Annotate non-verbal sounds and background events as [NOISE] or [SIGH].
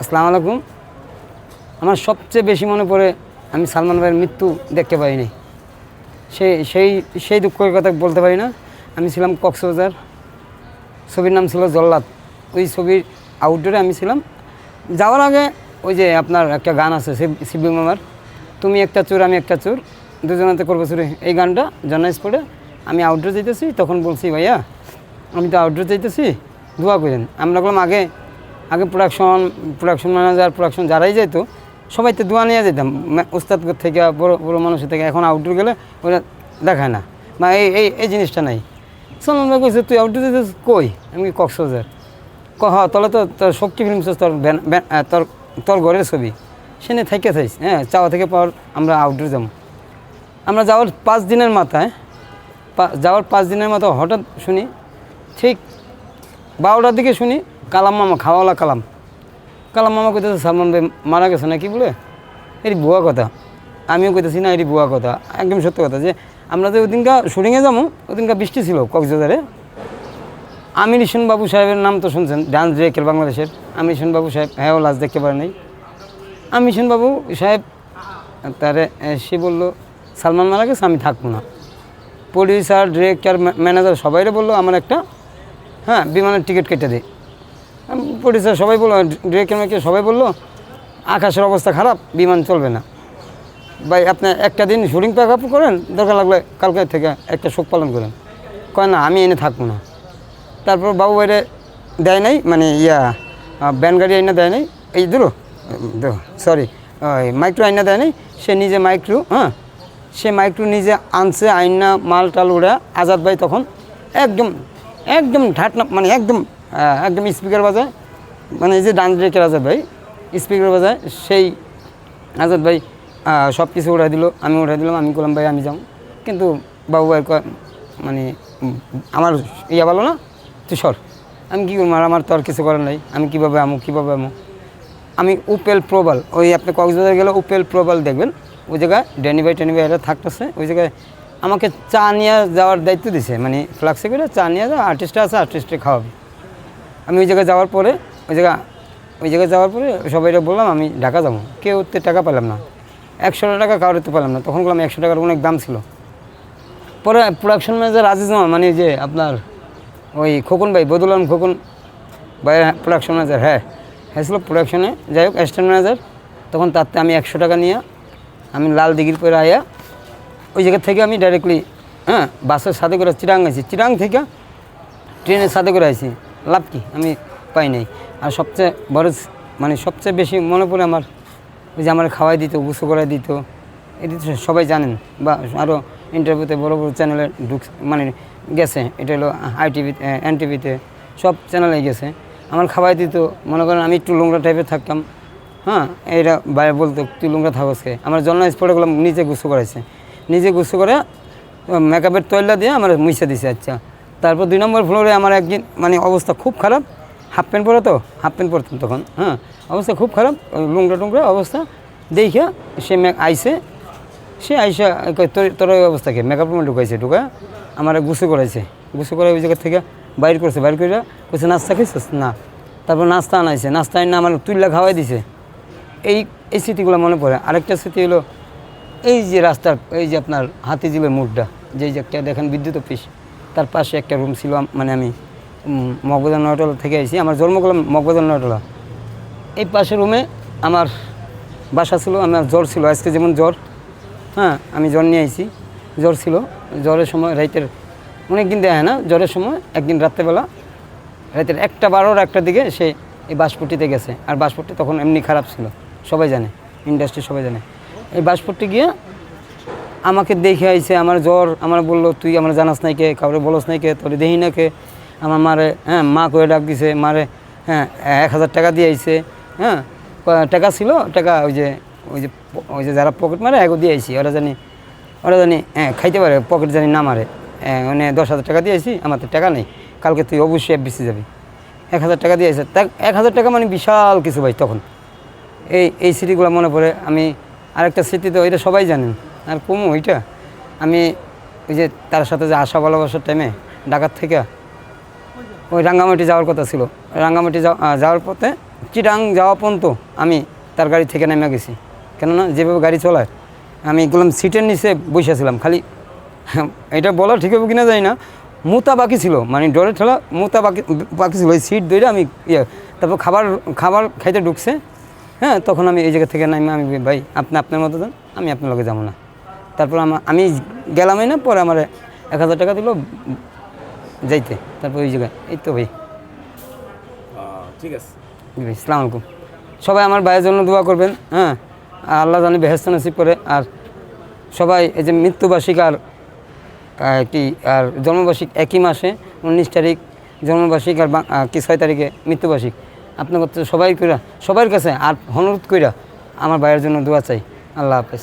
আসসালামু আলাইকুম। আমার সবচেয়ে বেশি মনে পড়ে আমি সালমান ভাইয়ের মৃত্যু দেখতে পাইনি। সেই সেই সেই দুঃখের কথা বলতে পারি না। আমি ছিলাম কক্সবাজার। ছবির নাম ছিল জল্লাদ। ওই ছবির আউটডোরে আমি ছিলাম। যাওয়ার আগে ওই যে আপনার একটা গান আছে, শিবি মামার। তুমি একটা চোর, আমি একটা চোর। দুজনাতে করব চুরি। এই গানটা জন্নাইজ পড়ে আমি আউটডোর যেতেছি তখন বলছি, ভাইয়া, আমি তো আউটডোর যেতেছি দোয়া করেন। আমরা বললাম, আগে আগে প্রোডাকশন প্রোডাকশন ম্যানেজার প্রোডাকশন যারাই যেত সবাই তো দোয়া নিয়ে যেতাম উস্তাদ থেকে, বড় বড় মানুষের থেকে, এখন আউটডোর গেলে ওরা দেখায় না। বা এই এই এই জিনিসটা নাই। সালমান ভাই কইছে, তুই আউটডোর যেতেছিস কই? আমি কি কক্সবাজার। ক, হ, তাহলে তো তোর শক্তি ফিল্মস তোর তোর তোর ঘরের ছবি। সে নিয়ে থেকে থাইস হ্যাঁ? চাওয়া থেকে পাওয়ার আমরা আউটডোর যাব। আমরা যাওয়ার পাঁচ দিনের মাথায় যাওয়ার পাঁচ দিনের মাথায় হঠাৎ শুনি, ঠিক বারোটার দিকে শুনি কালাম মামা খাওয়ালা কালাম। কালাম মামা কইতেছে, সালমান ভাই মারা গেছে না কি বলে? এটি বুয়া কথা। আমিও কইতেছি, না, এটি বুয়া কথা। একদম সত্য কথা যে, আমরা যে ওদিনকা শুটিংয়ে যাব, ওদিনকা বৃষ্টি ছিল কক্সবাজারে। আমির হোসেন বাবু সাহেবের নাম তো শুনছেন, ডান্স ডিরেক্টর বাংলাদেশের। আমির হোসেন বাবু সাহেব হ্যাঁ লাজ দেখতে পারে নাই। আমির হোসেন বাবু সাহেব, তারে সে বলল, সালমান মারা গেছে, আমি থাকব না। প্রডিউসার, ডিরেক্টর ম্যানেজার সবাইরে বলল, আমার একটা হ্যাঁ বিমানের টিকিট কেটে দে। প্রডিউসার সবাই বলল ডিরেক্টর ম্যানেজার সবাই বলল, আকাশের অবস্থা খারাপ, বিমান চলবে না। ভাই, আপনি একটা দিন শুটিং প্যাক আপ করেন, দরকার লাগলে কালকে থেকে একটা শোক পালন করেন। কয়, না, আমি এনে থাকব না। তারপর বাবু বাইরে দেয় নাই মানে ইয়া ব্যান গাড়ি আইনা দেয় নাই। এই দুটো সরি মাইক্রো আইনা দেয় নাই। সে নিজে মাইক্রো হ্যাঁ সে মাইক্রো নিজে আনছে, আইনা, মাল টাল উড়া, আজাদ ভাই তখন একদম একদম ঠাটনা মানে একদম একদম স্পিকার বাজায়। মানে এই যে ডান্স ব্রেকের আজাদ ভাই স্পিকার বাজায়, সেই আজাদ ভাই সব কিছু উঠাই দিল, আমি উঠাই দিলাম, আমি করলাম ভাই, আমি যাও কিন্তু বাবু ভাই মানে আমার ইয়া ভালো না, তুই সর। আমি কী করব আমার তো আর কিছু করার নাই, আমি কীভাবে আমু কীভাবে আমু? আমি উপেল প্রবাল ওই আপনি কক্সবাজার গেলে উপেল প্রবাল দেখবেন, ওই জায়গায় ডেনি ভাই টেনি ভাই থাকতেছে, ওই জায়গায় আমাকে চা নিয়ে যাওয়ার দায়িত্ব দিছে মানে ফ্লাক্সে করে চা নিয়ে যাওয়া আর্টিস্টটা আছে আর্টিস্টে খাওয়াবে। আমি ওই জায়গায় যাওয়ার পরে ওই জায়গা, ওই জায়গায় যাওয়ার পরে সবাইরা বললাম, আমি ঢাকা যাব। কেউ তো টাকা পেলাম না। একশো টাকা কারোর তো পেলাম না। তখন বললাম একশো টাকার অনেক দাম ছিল। পরে প্রোডাকশন ম্যানেজার আজিজ মানে যে আপনার ওই খোকন ভাই, বদুল খোকন ভাই প্রোডাকশন ম্যানেজার হ্যাঁ হ্যাঁ ছিল প্রোডাকশনে যাই হোক অ্যাসিস্ট্যান্ট ম্যানেজার তখন তাতে আমি একশো টাকা নিয়ে আমি লাল দিঘির পরে আয়া, ওই জায়গা থেকে আমি ডাইরেক্টলি হ্যাঁ বাসের সাথে করে চিরাং আছি চিরাং থেকে ট্রেনের সাথে করে আইছি। লাভ কি? আমি পাই নাই। আর সবচেয়ে বড় মানে সবচেয়ে বেশি মনে পড়ে আমার ওই যে আমার খাওয়াই দিত গুছো করাই দিত। এটি তো সবাই জানেন বা আরও ইন্টারভিউতে বড় বড় চ্যানেলে ঢুক মানে গেছে, এটা হলো আই টিভিতে এন টিভিতে সব চ্যানেলে গেছে। আমার খাওয়াই দিত, মনে করেন আমি একটু লোংরা টাইপের থাকতাম। হ্যাঁ এইটা বাইরে বলতো, তুই লোংরা থাকসকে আমার জন্ম স্পটে গেলাম, নিজে গুছো করাইছে। নিজে গুছো করে মেকআপের তৈলা দিয়ে আমার মুছে দিছে আচ্ছা। তারপর দুই নম্বর ফ্লোরে আমার একদিন মানে অবস্থা খুব খারাপ। হাফ প্যান্ট পরে তো? হাফ প্যান্ট পরতাম তখন হ্যাঁ। অবস্থা খুব খারাপ লুংরা টুংরা অবস্থা। দেখে সে আইসে সে আইসা তোর ওই অবস্থাকে মেকআপ রুমে ঢুকাইছে, ঢুকা, আমার গুছু করাইছে। গুছু করে ওই জায়গা থেকে বাইর করছে, বাইর করে কইছে, নাস্তা খাইছিস? না। তারপর নাস্তা আনাইছে। নাস্তা আইনা আমার তুল্লা খাওয়াই দিছে। এই এই স্মৃতিগুলো মনে পড়ে। আরেকটা স্মৃতি হলো, এই যে রাস্তার, এই যে আপনার হাতিঝিলের মোড়টা যে যে একটা দেখেন বিদ্যুৎ অফিস, তার পাশে একটা রুম ছিল মানে আমি মগবাজার নয়টলা থেকে আইছি। আমার জন্ম করলাম মগবাজার নয়টলা এই পাশে রুমে আমার বাসা ছিল, আমার জ্বর ছিল। আজকে যেমন জ্বর হ্যাঁ আমি জ্বর নিয়ে আইছি। জ্বর ছিল। জ্বরের সময় রাইতের অনেক দিন দেয় না, জ্বরের সময় একদিন রাত্রেবেলা, রাতের একটা বারোর একটা দিকে সে এই বাসপট্টিতে গেছে। আর বাসপট্টি তখন এমনি খারাপ ছিল, সবাই জানে ইন্ডাস্ট্রি সবাই জানে। এই বাসপট্টি গিয়ে আমাকে দেখে আইছে, আমার জ্বর, আমার বলল, তুই আমার জানাস নাই কে, কাউরে বলস নাই কে, তোর দেহি না কে। আমার মারে হ্যাঁ মা করে ডাক দিছে মারে হ্যাঁ এক হাজার টাকা দিয়ে আইছে হ্যাঁ টাকা ছিল টাকা ওই যে ওই যে ওই যে যারা পকেট মারে এগো দিয়ে আইছি ওরা জানি ওরা জানি হ্যাঁ খাইতে পারে পকেট জানি না মারে হ্যাঁ, মানে দশ হাজার টাকা দিয়ে আইছি আমার তো টাকা নেই কালকে তুই অবশ্যই এফবিসি যাবি। এক হাজার টাকা দিয়ে আইছে তা এক হাজার টাকা মানে বিশাল কিছু ভাই তখন। এই এই স্মৃতিগুলো মনে পড়ে আমি আরেকটা স্মৃতি তো ওইটা সবাই জানেন আর কমু ওইটা আমি ওই যে তার সাথে যে আশা ভালোবাসার টাইমে ডাকাত থেকে ওই রাঙ্গামাটি যাওয়ার কথা ছিল। রাঙ্গামাটি যাওয়া- যাওয়ার পথে চিটাং যাওয়া পর্যন্ত আমি তার গাড়ি থেকে নেমে গেছি। কেননা যেভাবে গাড়ি চলায়, আমি গেলাম সিটের নিচে বসেছিলাম খালি। [LAUGHS] এটা বলা ঠিক হবে কিনা জানি না। মুতা বাকি ছিল মানে ডরে ঠেলা মুতা বাকি বাকি ছিল। ওই সিট ধরে আমি ইয়ে তারপর খাবার খাবার খাইতে ঢুকছে। হ্যাঁ তখন আমি এই জায়গা থেকে নামি আমি ভাই, আপনি, আপনার মতো যান, আমি আপনার লগে যাব না। তারপর আমার আমি গেলামই না, পরে আমার এক হাজার টাকা দিল। যাইতে তারপর ওই জায়গায়। এই তো ভাই। ঠিক আছে। ভাই সালাম আলাইকুম। সবাই আমার ভাইয়ের জন্য দোয়া করবেন হ্যাঁ? আর আল্লাহ জানি বেহেস্ত নসিব করে। আর সবাই এই যে মৃত্যুবার্ষিক আর কি আর জন্মবার্ষিক একই মাসে উনিশ তারিখ জন্মবার্ষিক আর বা- কি ছয় তারিখে মৃত্যুবার্ষিক। আপনার কাছে সবাই কইরা সবার কাছে আর অনুরোধ কইরা আমার ভাইয়ের জন্য দোয়া চাই। আল্লাহ হাফেজ।